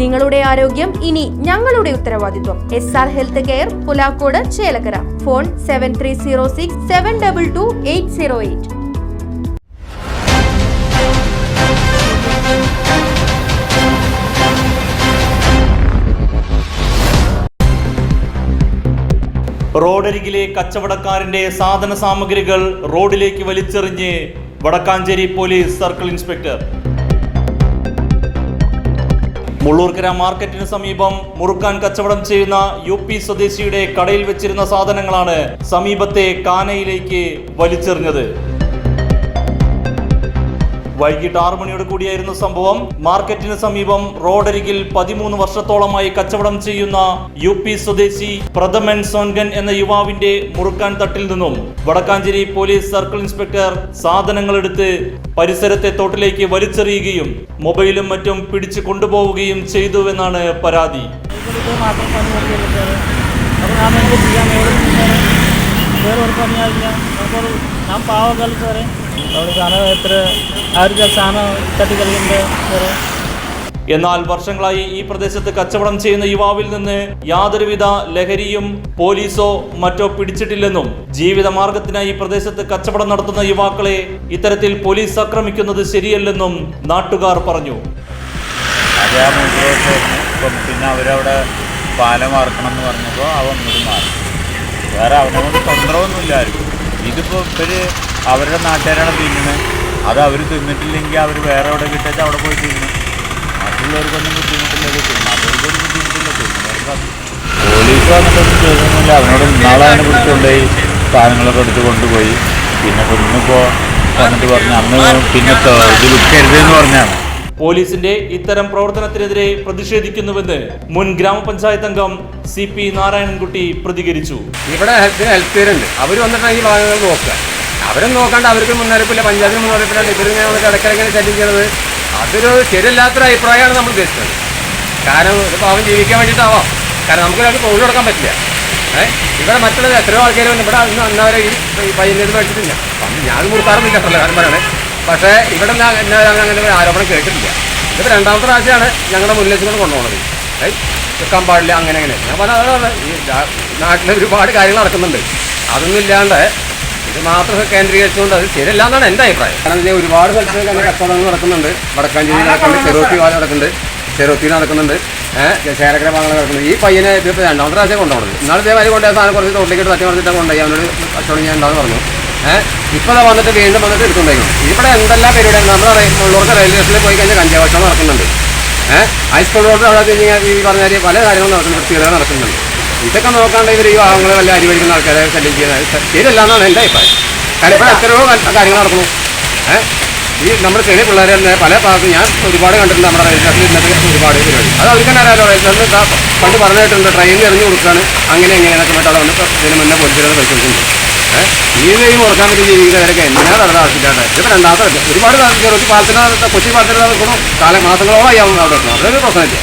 നിങ്ങളുടെ ആരോഗ്യം ഇനി ഞങ്ങളുടെ ഉത്തരവാദിത്വം. S R health care Pulakkode Chelakkara. Phone seven three zero six seven double two eight zero eight റോഡരികിലെ Vadakkanchery police circle inspector. Mullurkara മാർക്കറ്റിന് സമീപം മുറുക്കാൻ കച്ചവടം ചെയ്യുന്ന യു പി സ്വദേശിയുടെ കടയിൽ വെച്ചിരുന്ന സാധനങ്ങളാണ് സമീപത്തെ കാനയിലേക്ക് വലിച്ചെറിഞ്ഞത്. വൈകിട്ട് ആറു മണിയോട് കൂടിയായിരുന്നു സംഭവം. മാർക്കറ്റിന് സമീപം റോഡരികിൽ പതിമൂന്ന് വർഷത്തോളമായി കച്ചവടം ചെയ്യുന്ന യു പി സ്വദേശി പ്രഥമൻ സോൻഗൻ എന്ന യുവാവിന്റെ മുറുക്കാൻ തട്ടിൽ നിന്നും വടക്കാഞ്ചേരി പോലീസ് സർക്കിൾ ഇൻസ്പെക്ടർ സാധനങ്ങളെടുത്ത് പരിസരത്തെ തോട്ടിലേക്ക് വലിച്ചെറിയുകയും മൊബൈലും മറ്റും പിടിച്ചു കൊണ്ടുപോവുകയും ചെയ്തുവെന്നാണ് പരാതി. ഇത് മാത്രം പണി ആയില്ല സാറ് അപ്പോൾ ഞാൻ എനിക്ക് ചെയ്യാൻ വേറെ വേറെ ഒരു പണിയായില്ല ഞാൻ പാവങ്ങൾ സാറേ അവിടെ സാധനം എത്ര ആർക്ക് സാധനം തട്ടി കളിയുണ്ട് സാറേ എന്നാൽ വർഷങ്ങളായി ഈ പ്രദേശത്ത് കച്ചവടം ചെയ്യുന്ന യുവാവിൽ നിന്ന് യാതൊരുവിധ ലഹരിയും പോലീസോ മറ്റോ പിടിച്ചിട്ടില്ലെന്നും ജീവിത മാർഗത്തിനായി ഈ പ്രദേശത്ത് കച്ചവടം നടത്തുന്ന യുവാക്കളെ ഇത്തരത്തിൽ പോലീസ് ആക്രമിക്കുന്നത് ശരിയല്ലെന്നും നാട്ടുകാർ പറഞ്ഞു. പിന്നെ അവരവിടെ പാലം വാർക്കണം എന്ന് പറഞ്ഞപ്പോൾ അവൻ ഇങ്ങോട്ട് മാറി. വേറെ അവനെ കൊണ്ട് ആർക്കും ഇതിപ്പോൾ ഇവർ അവരുടെ നാട്ടുകാരാണ് തിന്നുന്നത് അത് അവർ തിന്നിട്ടില്ലെങ്കിൽ അവർ വേറെ എവിടെ കിട്ടാച്ചാൽ അവിടെ പോയി തിന്നു മറ്റുള്ളവർക്കൊന്നും ബുദ്ധിമുട്ടില്ല തിന്നു. അവർക്കൊരു ബുദ്ധിമുട്ടില്ല തിന്നുന്നവർക്ക് പോലീസ് വന്നിട്ടൊന്നും ചെയ്തൊന്നുമില്ല അവനോട് ഇന്നാളെ പിടിച്ചുകൊണ്ടുപോയി സാധനങ്ങളൊക്കെ എടുത്ത് കൊണ്ടുപോയി. പിന്നെ ഇന്നിപ്പോൾ വന്നിട്ട് പറഞ്ഞു അന്ന് പിന്നെ ഇത് വിൽക്കരുതെന്ന് പറഞ്ഞാണ് പോലീസിന്റെ ഇത്തരം പ്രവർത്തനത്തിനെതിരെ പ്രതിഷേധിക്കുന്നുവെന്ന് മുൻ ഗ്രാമപഞ്ചായത്ത് അംഗം സി പി നാരായണൻകുട്ടി പ്രതികരിച്ചു. ഇവിടെ ഹെൽത്ത് ഹെൽത്ത് കെയർ ഉണ്ട് അവർ വന്നിട്ടാണ് ഈ ഭാഗങ്ങൾ നോക്കുക. അവരും നോക്കാണ്ട് അവർക്ക് മുന്നറിയിപ്പില്ല. പഞ്ചായത്തിന് മുന്നറിയിപ്പില്ല. ഇവരിങ്ങനെ വന്നിട്ട് ഇടയ്ക്കിടയ്ക്ക് ശല്യം അതൊരു ശരിയല്ലാത്തൊരു അഭിപ്രായമാണ് നമ്മൾ ഉദ്ദേശിച്ചത് കാരണം ഇപ്പോൾ അവൻ ജീവിക്കാൻ വേണ്ടിയിട്ടാവാം. കാരണം നമുക്ക് ഒരാൾക്ക് തൊഴിൽ കൊടുക്കാൻ പറ്റില്ല. ഏഹ് ഇവിടെ മറ്റുള്ള എത്രയോ ആൾക്കാർ ഇവിടെ അന്ന് അന്നവരെ ഈ ഇത് മേടിച്ചിട്ടില്ല. ഞാൻ കൊടുക്കാറൊന്നുമില്ല കാര്യം പറയണേ. പക്ഷേ ഇവിടെ അങ്ങനെ ഒരു ആരോപണം കേട്ടിട്ടില്ല. ഇത് രണ്ടാമത്തെ പ്രാവശ്യമാണ് ഞങ്ങളുടെ മുന്നിലേക്ക് കൊണ്ട് കൊണ്ടുപോകുന്നത് വെക്കാൻ പാടില്ല അങ്ങനെ അങ്ങനെ ഞാൻ പറഞ്ഞ അതാണ് ഈ നാട്ടിൽ ഒരുപാട് കാര്യങ്ങൾ നടക്കുന്നുണ്ട്. അതൊന്നും ഇല്ലാണ്ട് ഇത് മാത്രം കേന്ദ്രീകരിച്ചുകൊണ്ട് അത് ശരിയല്ല എന്നാണ് എന്റെ അഭിപ്രായം. കാരണം ഇതിൽ ഒരുപാട് സ്ഥലത്ത് തന്നെ കച്ചവടങ്ങൾ നടക്കുന്നുണ്ട്. വടക്കാഞ്ചേരി നടക്കുന്നുണ്ട് ചെറുത്തി വാല നടക്കുന്നുണ്ട് ചെറുത്തി നടക്കുന്നുണ്ട് ഏഹ് ചേലക്കര ഭാഗങ്ങൾ നടക്കുന്നുണ്ട്. ഈ പയ്യനെ ഇതിപ്പോൾ രണ്ടാമത്തെ പ്രാവശ്യം കൊണ്ടുപോകുന്നത് ഇന്നാളത്തെ ഇതേമാതിരി കൊണ്ടുപോയ സാധനം കുറച്ച് തോട്ടിലേക്ക് തട്ടി മറിച്ചിട്ട് കൊണ്ടുപോയി. അവനോട് കച്ചവടം ഞാൻ ഉണ്ടാകുന്നു പറഞ്ഞു. ഏഹ് ഇപ്പോൾ വന്നിട്ട് വീണ്ടും വന്നിട്ട് എടുത്തുണ്ടായിരുന്നു ഇവിടെ എന്തെല്ലാം പരിപാടിയാണ് നമ്മുടെ ഉള്ളവർക്ക് റെയിൽവേ സ്റ്റേഷനിൽ പോയി കഴിഞ്ഞാൽ കഞ്ചാവശം നടക്കുന്നുണ്ട്. ഏഹ് ഹൈസ്കൂൾ റോഡ് അവിടെ കഴിഞ്ഞാൽ ഈ പറഞ്ഞ കാര്യം പല കാര്യങ്ങളും നടക്കുന്നുണ്ട് വൃത്തികേടുകൾ നടക്കുന്നുണ്ട്. ഇതൊക്കെ നോക്കാണ്ട് ഇവർ ഈ വാഹനങ്ങൾ വല്ല അരി വഴിക്കുന്ന ആൾക്കാരെ ശല്യം ചെയ്യുന്നത് ശരിയല്ല എന്നാണ് എന്റെ അഭിപ്രായം. കാരണം ഇപ്പോൾ എത്രയോ കാര്യങ്ങൾ നടക്കുന്നു. ഏഹ് ഈ നമ്മുടെ ചെറിയ പിള്ളേരെ തന്നെ പല ഭാഗത്തും ഞാൻ ഒരുപാട് കണ്ടിട്ടുണ്ട് നമ്മുടെ റെയിൽ സ്റ്റേഷനിൽ ഇന്നത്തെ ഒരുപാട് പരിപാടി. അത് അവർക്ക് തന്നെ അറിയാലോ റെയിൽ സ്റ്റേഷനിൽ പണ്ട് പറഞ്ഞിട്ടുണ്ട് ട്രെയിനിൽ എറിഞ്ഞു കൊടുക്കുകയാണ് അങ്ങനെ എങ്ങനെയൊക്കെ എന്നൊക്കെ അവിടെ വന്ന് ഇതിന് മുന്നേ പോലീസുകാരെ പരിശോധിക്കുന്നുണ്ട് ഏഹ് ഈ നെയ്യ് ഉറക്കാൻ വേണ്ടി ജീവിക്കുന്നവരൊക്കെ എന്നാ നടന്ന ആവശ്യമില്ലാതെ. ഇതിപ്പോൾ രണ്ടാമത്തെ ഒരുപാട് ചെറുത്തി പാലത്തിന് കൊച്ചി പാലത്തിന് നിൽക്കണം കാല മാസങ്ങളോളം അവിടെ നിൽക്കണം അതൊരു പ്രശ്നമില്ല.